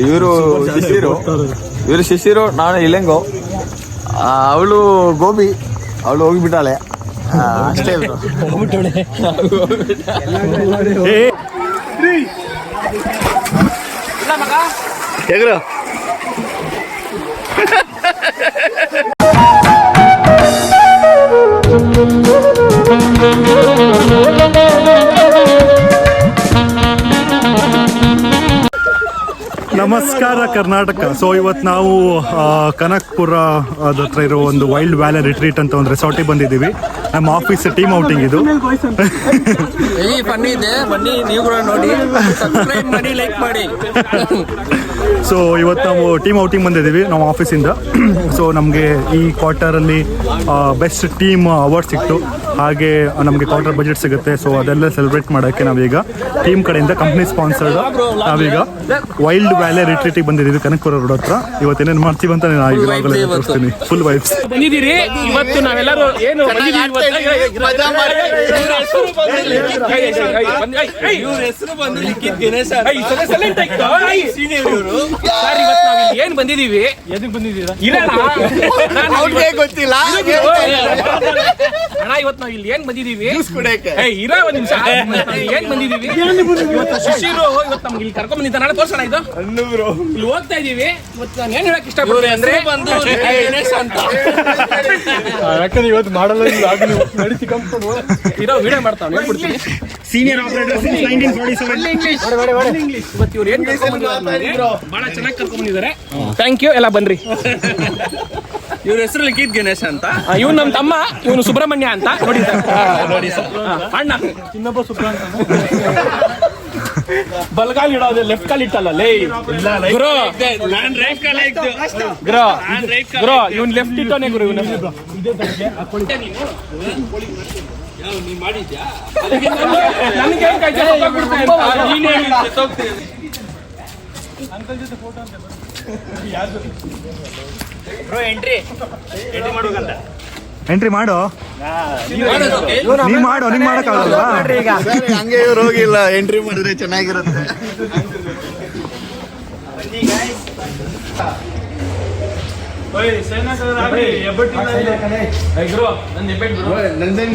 ಇವರು ಶಿಶಿರು ಇವರು ಶಿಶಿರು ನಾನು ಇಲೆಂಗೋ ಅವಳು ಗೋಬಿ ಅವಳು ಹೋಗಿಬಿಟ್ಟಾಳೆ ಆ, ಅಷ್ಟೇ ಇವ್ರು. ನಮಸ್ಕಾರ ಕರ್ನಾಟಕ. ಸೊ ಇವತ್ತು ನಾವು ಕನಕ್ಪುರ ಹತ್ರ ಇರೋ ಒಂದು ವೈಲ್ಡ್ ವ್ಯಾಲಿ ರಿಟ್ರೀಟ್ ಅಂತ ಒಂದು ರೆಸಾರ್ಟಿಗೆ ಬಂದಿದ್ದೀವಿ. ನಮ್ಮ ಆಫೀಸ್ ಟೀಮ್ ಔಟಿಂಗ್ ಇದು. ಈ ಫನ್ನಿ ಇದೆ. ಬನ್ನಿ ನೀವು ಕೂಡ ನೋಡಿ. ಸಬ್ಸ್ಕ್ರೈಬ್ ಮಾಡಿ ಲೈಕ್ ಮಾಡಿ. ಸೊ ಇವತ್ತು ನಾವು ಟೀಮ್ ಔಟಿಂಗ್ ಬಂದಿದ್ದೀವಿ ನಮ್ಮ ಆಫೀಸಿಂದ ಸೊ ನಮಗೆ ಈ ಕ್ವಾರ್ಟರಲ್ಲಿ ಬೆಸ್ಟ್ ಟೀಮ್ ಅವಾರ್ಡ್ ಸಿಕ್ತು. ಹಾಗೆ ನಮಗೆ ಕ್ವಾರ್ಟರ್ ಬಜೆಟ್ ಸಿಗುತ್ತೆ. ಸೊ ಅದೆಲ್ಲ ಸೆಲೆಬ್ರೇಟ್ ಮಾಡೋಕ್ಕೆ ನಾವೀಗ ಟೀಮ್ ಕಡೆಯಿಂದ ಕಂಪ್ನಿ ಸ್ಪಾನ್ಸರ್ಡ್ ನಾವೀಗ ವೈಲ್ಡ್ ವ್ಯಾಲಿ ರಿಟ್ರೀಟಿಗೆ ಬಂದಿದ್ದೀವಿ ಕನಕಪುರ ರೋಡ್ ಹತ್ರ. ಇವತ್ತೇನೇನು ಮಾಡ್ತೀವಿ ಅಂತ ನಾನು ತೋರಿಸ್ತೀನಿ. ಫುಲ್ ವೈಬ್ಸ್ ಬಂದಿದ್ದೀರಿ? ಇವತ್ತು ನಾವೆಲ್ಲರೂ ಏನು ಬಂದಿದ್ದೀವಿ ಹೆಸರು ಬಂದು ಲಿಖಿತ್ ಇಲ್ಲಿ ಏನ್ ಬಂದಿದೀವಿ ಎದಕ್ ಬಂದಿದ್ದೀರಾ ಗೊತ್ತಿಲ್ಲ ಅಣ್ಣ ಇವತ್ತು ನಾವು ಇಲ್ಲಿ ಏನ್ ಬಂದಿದೀವಿ ಇರ ಒಂದ್ ನಿಮಿಷ ಏನ್ ಬಂದಿದೀವಿ ಇವತ್ತು ಶಿಶಿರು ಇವತ್ತು ನಮ್ಗೆ ಇಲ್ಲಿ ಕರ್ಕೊಂಡ್ ಬಂದಿದ್ದ ನಾಳೆ ತೋರ್ಸೋಣ ಇದು ಇಲ್ಲಿ ಹೋಗ್ತಾ ಇದೀವಿ ಇವತ್ತು ನಾನು ಏನ್ ಹೇಳಕ್ ಇಷ್ಟಪಡ್ತೀನಿ ಅಂದ್ರೆ ಬಂದು ಗಣೇಶ ಅಂತ ಯಾಕಂದ್ರೆ ಇವತ್ತು ಮಾಡಲ್ಲ ಇರೋ ವಿಡಿಯೋ ಮಾಡ್ತಾವ್ ಹೇಳ್ಬಿಡ್ತೀನಿ. ಸೀನಿಯರ್ ಆಪರೇಟರ್ ಇವತ್ತು ಇವ್ರು ಏನ್ ಚೆನ್ನಾಗಿ ಥ್ಯಾಂಕ್ ಯು ಎಲ್ಲ ಬನ್ರಿ. ಇವ್ರ ಹೆಸರು ಲಿಖಿತ್ ಗಣೇಶ್ ಅಂತ. ಇವ್ನು ನಮ್ಮ ತಮ್ಮ ಇವನು ಸುಬ್ರಹ್ಮಣ್ಯ ಅಂತ. ನೋಡಿ ಸರ್. ನೋಡಿ ಸರ್. ಅಣ್ಣ. ಬಲಗಾಲ್ ಇಡೋದು ಲೆಫ್ಟ್ ಕಾಲ್ ಇಟ್ಟಲ್ಲ ಲೇ. ಗುರು. ನಾನ್ ರೈಟ್ ಇವನ್ ಗುರು. ಗುರು ಲೆಫ್ಟ್ ಇಟ್ಟೋನೆ ಗುರು ಇವನ್. ನನಗೆ ಕೈ ಎಂಟ್ರಿ ಮಾಡು. ನೀ ಮಾಡು ನಿಂಗೆ ಮಾಡೋಕ್ಕಾಗಲ್ವಾ? ಹಂಗೆ ಇವ್ರು ಹೋಗಿಲ್ಲ ಎಂಟ್ರಿ ಮಾಡಿದ್ರೆ ಚೆನ್ನಾಗಿರುತ್ತೆ. Nandan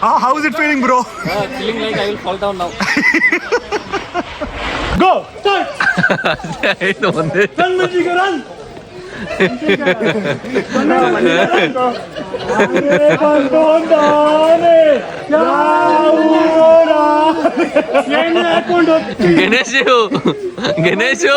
How, how is it feeling, bro? feeling like I will fall down now. Go! Start! ಇದು ಒಂದೇ run! ಗಣೇಶು ಗಣೇಶು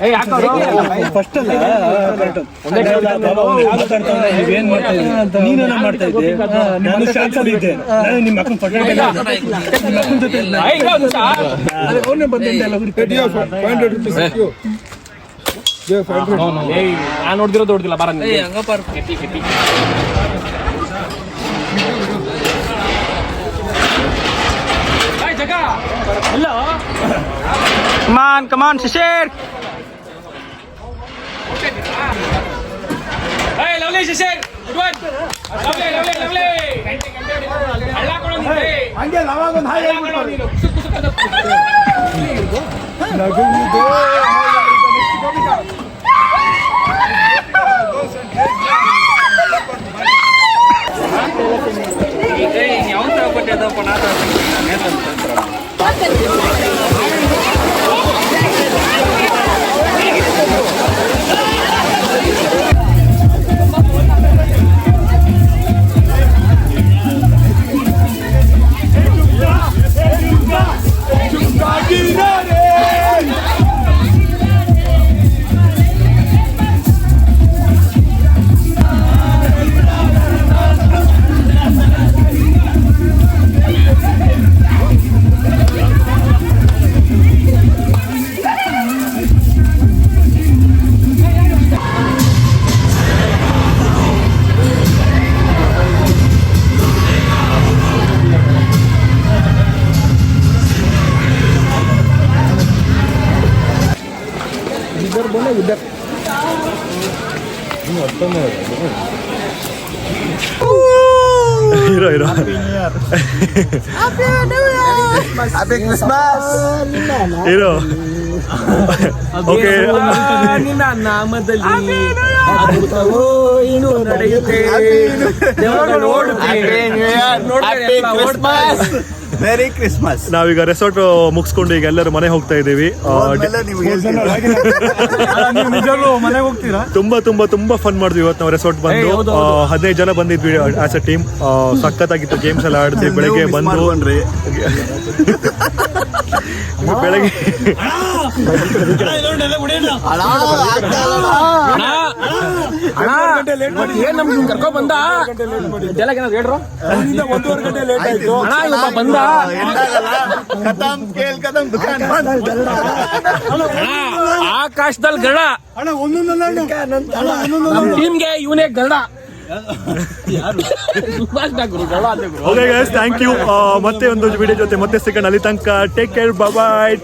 ಏಯ್, ಹೆಂಗೆ ನೀನೆಲ್ಲ ಮಾಡ್ತಾ ಇದ್ದೆ. ನಾನು ಶಾಕ್ ಆಗಿದ್ದೆ ನಾನು ನಿಮ್ಮ ಅಕ್ಕನ ಪಟ್ಟ ನಿಮ್ಮ ಅಕ್ಕನ ಜೊತೆ Ay, go, sa ಅವನೇ ಬಂದಿದ್ದೆ ಎಲ್ಲ ಏಯ್ ನಾನು ನೋಡ್ದಿರೋದು ನೋಡ್ದಿಲ್ಲ ಬರ ಜಗ ಹಲೋ ಕಮಾನ್ ಕಮಾನ್ ಶಿಶೇರ್. ಏಯ್ ಲವ್ಲಿ ಶಿಶೇರ್ ಗುಡ್ ಲವ್ಲಿ ಲವ್ಲಿ ಲವ್ಲಿ ಗಂಟೆ ಗಂಟೆ ಹೊಡಿ. ಹಳ್ಳ ಕೊಡು ನೀನು. ಹಂಗೆ ಲವಾಗ ಒಂದು ಹಾಗೆ ಹಳ್ಳ ಕೊಡು ನೀನು. Solidária! ಕುಸುಕ್ ಕುಸುಕ್ ಅಂತ. ಇರೋ ಇರೋ ಇರೋ ಓಕೆ ನಿನ್ನ ನಾಮದಲ್ಲಿ ಅದ್ಭುತವೋ ಇನ್ನು ನಡೆಯುತ್ತೆ. ದೇವರ ನೋಡುತ್ತೆ. ನೋಡ್ತಾರೆ ಎಲ್ಲ ಓಡ್ತಾರೆ. ಮೆರಿ ಕ್ರಿಸ್ಮಸ್ ನಾವೀಗ ರೆಸಾರ್ಟ್ ಮುಗಿಸ್ಕೊಂಡು ಈಗ ಎಲ್ಲರೂ ಮನೆ ಹೋಗ್ತಾ ಇದ್ದೀವಿ. ತುಂಬಾ ತುಂಬಾ ತುಂಬಾ ಫನ್ ಮಾಡಿದ್ವಿ ಇವತ್ತು ನಾವು ರೆಸಾರ್ಟ್ ಬಂದು. ಹದಿನೈದು ಜನ ಬಂದಿದ್ವಿ ಆಸ್ ಅ ಟೀಮ್ ಸಖತ್ತಾಗಿತ್ತು ಗೇಮ್ಸ್ ಎಲ್ಲ ಆಡಿದ್ವಿ ಬೆಳಿಗ್ಗೆ ಬಂದು. ಬೆಳಗ್ಗೆ. ಅಣ್ಣ, ಅಣ್ಣ, ಇವತ್ತು ಏನ್ ನಮ್ಗೆ ಇವ್ನ್ ಕರ್ಕೊಂಡ್ ಬಂದ? ಡೈಲಾಗ್ ಏನಾದ್ರು ಹೇಳ್ರು? ಒಂದೂವರೆ ಗಂಟೆ ಲೇಟ್ ಆಯ್ತು. ಅಣ್ಣ ಇವತ್ತ ಬಂದ? ಕದಂ ಕೇಲ್ ಕದಂ ದುಕಾನ್ ಬಂದ್. ಅಣ್ಣ, ಆಕಾಶದಲ್ಲಿ ಗರಡ ಅಣ್ಣ. ಒಂದೊಂದಲ್ಲ ಟೀಮ್ಗೆ ಇವನೇ ಗರುಡ. ಸುಭಾಷ್ ನಾ ಗುರು ಗರುಡ ಅಂತ ಗುರು ಓಕೆ ಗೈಸ್ ಥ್ಯಾಂಕ್ ಯು ಮತ್ತೆ ಒಂದು ವಿಡಿಯೋ ಜೊತೆ ಮತ್ತೆ ಸಿಗೋಣ. ಅಲ್ಲಿ ತನಕ ಟೇಕ್ ಕೇರ್ ಬಾಯ್